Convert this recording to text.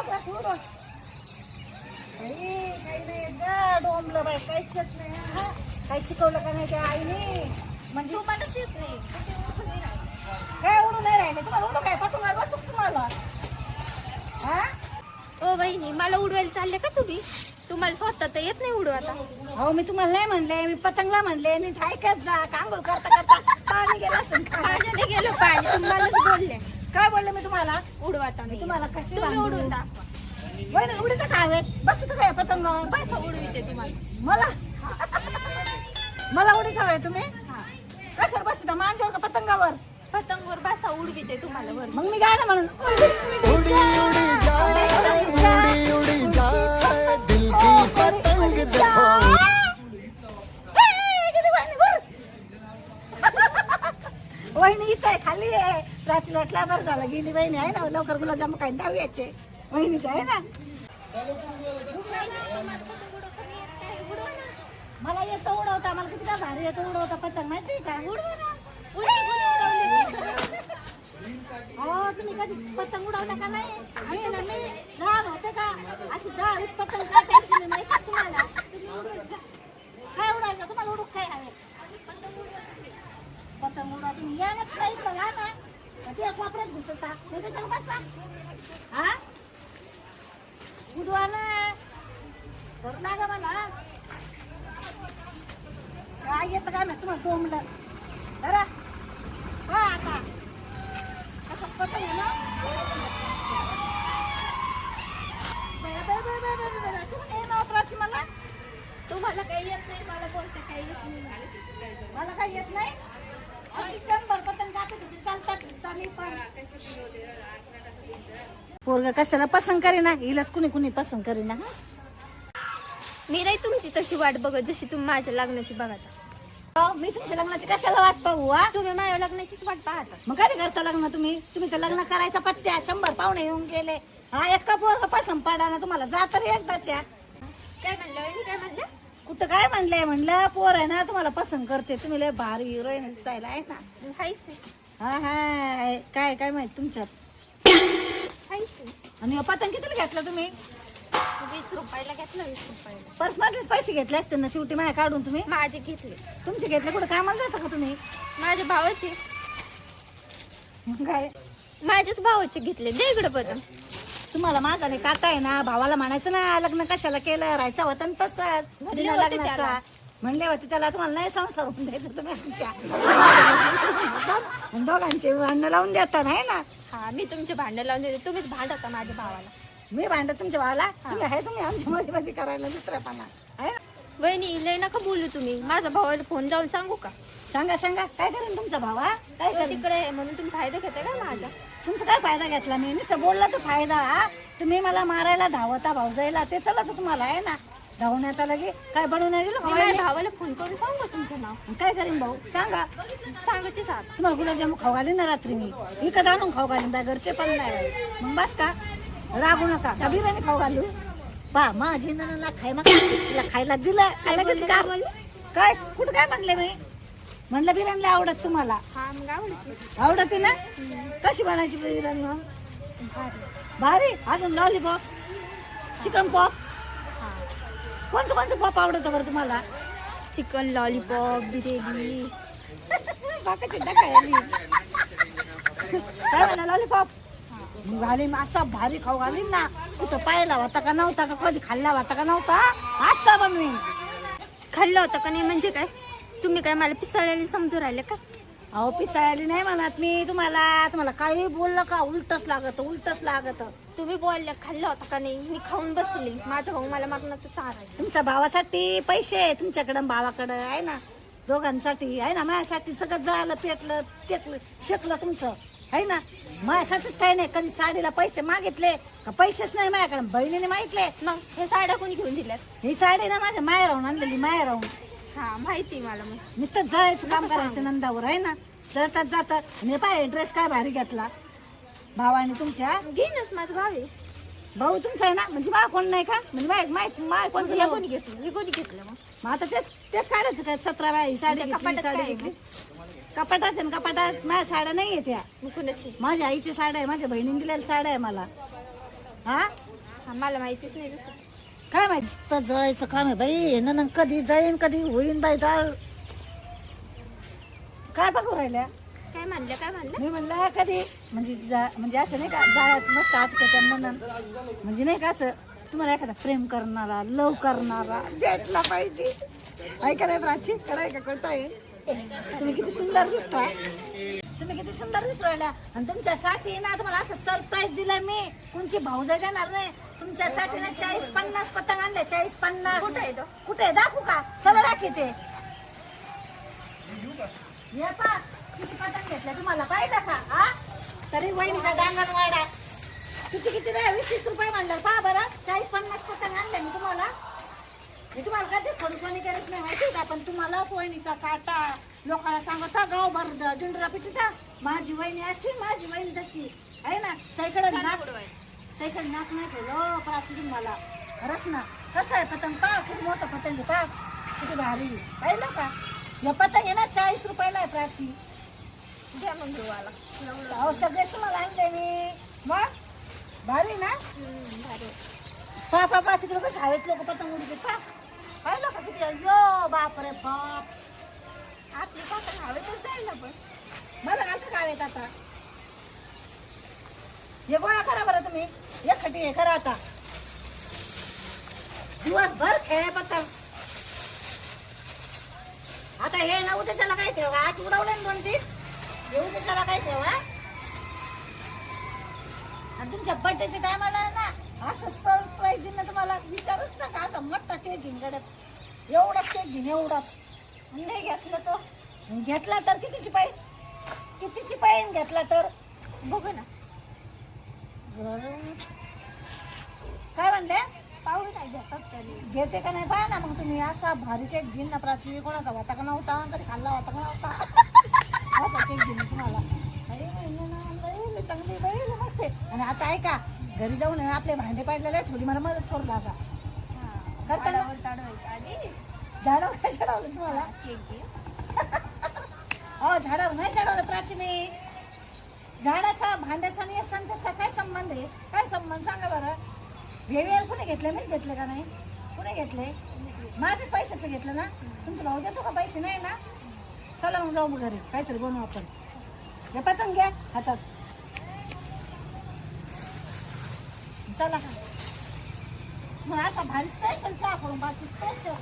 काही नाही गं, डोंबलं बाई काहीच येत नाही हा. काही शिकवलं का नाही त्या आईने म्हणजे तुम्हालाच येत नाही. काय उडू नाही राहिले तुम्हाला उडू काय पतंगावर बसू तुम्हाला हा ओ बहिणी मला उडवायला चालले का तुम्ही तुम्हाला स्वतः तर येत नाही उडवायला अहो मी तुम्हाला नाही म्हणले मी पतंगला म्हणले नीट ऐकत जा कांगोळ करता करता पाणी गेलं असेल? माझ्याने गेलो पाणी तुम्हालाच बोलले काय बोलले मी तुम्हाला? उडवाता मी. नाही तुम्हाला कशी तुम्ही बांधू? उडवून दाखवा. वहिनी उडीत का हवेत बसू का काय पतंगावर? पैसा उडविते तुम्हाला. मला? मला उडीत हवंय तुम्ही? हा. कशावर बसू मांजवर का पतंगावर? पतंगवर बसा उडविते तुम्हाला वर मग मी गाणं म्हणून उड़ी उड़ी जाए उड़ी उड़ी जाए दिल की पतंग देखो. वहिनी इथं आहे खाली आहे. प्राची वाटला बरं झालं गेली बहिणी आहे ना लवकर गुलाबजाम काय दारू याचे. वहिनीचे आहे ना. मला येतं उडवता मला किती भारी येतं उडवता पतंग माहिती का? उडवा ना हो तुम्ही कधी पतंग उडवता का नाही? आम्ही ना मी लहान होते का अशी दहा वीस पतंग काढायची नाही का तुम्हाला. काय उडायचं? तुम्हाला उडूक काय हवे पतंग उडवा तुम्ही या ना इकडं ना. ते कोपऱ्यात घुसता नाही तर त्याला बसवा हा उडवा ना करू लागा मला काय येतं काय नाही तुम्हाला कोंबलं जरा हा आता असं पतंग आहे ना bye, bye, bye, bye, bye, bye, bye. तुम्ही हे नाव प्राची मला तुम्हाला काही येत नाही मला बोलता काही येत नाही मला काही येत नाही अगदी शंभर पतंग कापत होते चालतात आता मी पण पोरग कशाला पसंत करीना? हिलाच कुणी कुणी पसंत करीना हं? मी नाही तुमची तशी वाट बघत जशी तुम्ही माझ्या लग्नाची बघता. अहो, मी तुमच्या लग्नाची कशाला वाट पाहू हा? तुम्ही माझ्या लग्नाचीच वाट पाहता. मग कधी करता लग्न तुम्ही? तुम्ही तर लग्न करायचा पत्त्या शंभर पाहुणे येऊन गेले. हा एका पोरग पसंत पडा ना तुम्हाला जा तरी एकदाच्या. काय म्हणलं वहिनी काय म्हणलं? कुठं काय म्हणलंय? म्हणलं पोर आहे ना तुम्हाला पसंत करते. तुम्ही लय भारी हिरोईन दिसायला आहे ना. हायच आहे. हा हा काय काय माहीत तुमच्यात. आणि पतंग कितीला घेतलं तुम्ही? वीस रुपयाला घेतलं वीस रुपयाला. पर्स मधलेच पैसे घेतले असते ना शेवटी माझ्या काढून तुम्ही? माझे घेतले. तुमचे घेतले कुठं कामाला जाता का तुम्ही? माझ्या भावाचे. मग काय? माझ्याच भावाचे घेतले. दे इकडे पतंग. तुम्हाला माझा नाही काटा आहे ना भावाला म्हणायचं ना लग्न कशाला केलं? राहायचा होता ना तसंच. होते लग्नाचा. म्हणले होते त्याला तुम्हाला नाही संसार होऊन द्यायचं तुम्ही आमच्या आणि दोघांचे भांडणं लावून देता नाही ना? हा मी तुमचे भांडण लावून देते तुम्हीच भांडता माझ्या भावाला? मी भांडत तुमच्या भावाला? तुम्ही आहे तुम्ही आमच्या मध्ये मध्ये करायला दुसऱ्यापणा आहे ना? वहिनी लय नका बोलू तुम्ही. माझ्या भावाला फोन लावून सांगू का? सांगा सांगा. काय करेन तुमचा भावा? काय तो करेन? तिकडे आहे म्हणून तुम्ही फायदा घेता का माझा? तुमचा काय फायदा घेतला मी? नुसतं बोलला तर फायदा हा? तुम्ही मला मारायला धावता भाऊजाईला ते चला तर तुम्हाला आहे ना? धावण्यात आलं की काय बनवून नाही गेलो का? माझ्या भावाला फोन करून सांगू का तुमचं नाव? काय करीन भाऊ? सांगा. सांगते सांग तुम्हाला गुलाबजामू खाऊ घालीन ना रात्री मी. विकत आणून खाऊ घालीन त्या घरचे पण नाही. मग बस का? रागू नका. का बिर्याणी खाऊ घालू. पा माझी नणला खाय मग तिला खायला दिलं. काय लगेच का? काय? कुठं काय म्हणले मी म्हणलं बिर्याणी लय आवडत तुम्हाला. हा मग आवडते आवडते ना? कशी बनायची बिर्याणी मग? भारी. अजून लॉलीपॉप चिकन पॉप कोणतं कोणतं पॉप आवडतं बरं तुम्हाला? Chicken lollipop biryani. बाकाची टाकायली काय म्हणा लॉलीपॉप मग असा भारी खाऊ घालीन ना कुठं पाहिला होता का नव्हता का कधी खाल्ला होता का नव्हता? असा बनवीन. खाल्लं होतं का नाही म्हणजे काय? तुम्ही काय मला पिसाळलेली समजू राहिले का? अहो पिसायली नाही म्हणत मी तुम्हाला. तुम्हाला काही बोललं का? उलटच लागत उलटच लागत. तुम्ही बोलले खाल्लं होतं का नाही? मी खाऊन बसली. माझा भाऊ मला मागण्याचं चार आहे. तुमच्या भावासाठी पैसे आहे तुमच्याकडं भावाकडं आहे ना? दोघांसाठी आहे ना? माझ्यासाठी सगळं झालं पेटलं टेकलं शेकलं तुमचं आहे ना? माझ्यासाठीच काही नाही. कधी साडीला पैसे मागितले का पैसेच नाही माझ्याकडे. बहिणीने मागितले. मग हे साड्या कोणी घेऊन दिल्यात? ही साडी ना माझ्या माया राहून आणलेली माया राहून हा माहिती मला मस्त. नुसतं जळायचं काम करायचं नंदावर आहे ना? जळतात जातात. आणि पाय ड्रेस काय भारी घेतला. भावाने तुमच्या? घेईनच माझं भाव. आहे भाऊ तुमचा आहे ना? म्हणजे मा कोण नाही का? म्हणजे माय माय माय हे? कोणी घेतलं? हे कोणी घेतलं मग? मग आता तेच तेच काढायचं काय सतरा वेळा ही साडी त्या घेतली, ही कपाटात साडी काय घेतली. कपाटात आहे ना? कपाटात माझ्या साड्या नाही मग कुणाची? माझ्या आईची साड्या आहे माझ्या बहिणीने दिलेल्या साड्या आहे मला. हा? हा, मला माहितीच नाही तसं. काय माहिती जळायचं काम आहे बाई. न कधी जाईन कधी होईन बाई जाळ. काय बघू राहिल्या? काय म्हणलं काय म्हणलं? मी म्हणलं कधी? म्हणजे जा- म्हणजे असं नाही का जाळ्यात मस्त आटके म्हणून म्हणजे नाही का असं तुम्हाला एखादा प्रेम करणारा लव करणारा भेटला पाहिजे. ऐका नाही प्राची कराय का खोटं आहे तुम्ही किती सुंदर दिसता. तुम्ही किती सुंदर दिसू राहिल्या आणि तुमच्यासाठी ना तुम्हाला असं सरप्राईज दिला मी. कोणची भाऊजा देणार नाही तुमच्यासाठी ना चाळीस पन्नास पतंग आणले चाळीस पन्नास. कुठे आहे तो? कुठे आहे? दाखवू का? चला हे पा किती पतंग घेतले तुम्हाला पाहिजे का? हा? तरी वहिनीचा डांगण वाडा किती किती नाही? वीस तीस रुपये म्हणलं. पहा बरं. चाळीस पन्नास पतंग आणले मी तुम्हाला. मी तुम्हाला कधीच थोडी करत नाही माहिती का? पण तुम्हाला वहिनीचा काटा. लोकांना सांगता गाव भर जुंडरा पिटीचा माझी वहिनी अशी माझी वहिनी तशी. आहे ना? सायकडे नाक सायकडे नाक नाही ठेवलं. प्राची तुम्हाला खरंच ना? कसं आहे पतंग? पहा खूप मोठं पतंग? आहे पहा किती भारी. पाहिलं का? हे पतंग आहे ना चाळीस रुपयाला आहे प्राची द्या मग घेऊला अहो सगळे तुम्हाला आणले मी. मग? भारी ना? पा पा पा तिकडे कसं हवेत लोक पतंग उडते पा पाहिलं का किती? अयो बाप रे बाप. आपली पतंग हवेतच जाईल ना पण. मला घालतं का हवेत आता? हे गोळा करा बरं तुम्ही. एक खटी हे करा आता. दिवसभर खेळ पत्ता आता हे ना उद्याच्याला काय ठेवा? आज उडवले ना दोन तीन. हे उद्याच्याला काय ठेवा? आणि तुमच्या बर्थडेच्या टायमाला ना असं प्राईज देईन ना तुम्हाला विचारूच नका. असं मोठा केक घेऊन गड्यात एवढाच केक घेईन एवढाच नाही घेतलं तो. घेतला तर कितीची पाहिजे? कितीची पाहिजे घेतला तर? बघू ना. काय म्हणले? पाहू नाही घेतात तरी घेते का नाही? पहा ना मग तुम्ही. असा भारी केक घेईन ना प्राची कोणाचा वाटा का नव्हता कधी खाल्ला वाटा का नव्हता. असा केक घेईन तुम्हाला. अरे चांगली बाई लई मस्त. आणि आता ऐका घरी जाऊन आपले भांडे पाडलेले थोडी मला मदत करू लागा. करता आधी झाडावर काय चढवलं तुम्हाला? केक हो झाडावर नाही चढवलं प्राची झाडाचा भांड्याचा आणि संख्याचा त्याचा काय संबंध आहे? काय संबंध? सांगा बरं. वेळ कुणी घेतले? मीच घेतले का नाही? कुणी घेतले? माझेच पैशाचं घेतलं ना? तुमचा भाऊ देतो का पैसे? नाही ना? चला मग जाऊ मग घरी. काहीतरी बनवू आपण. हे पतंग घ्या हातात. चला. मग असा भारी स्पेशल चहा करून बाकी स्पेशल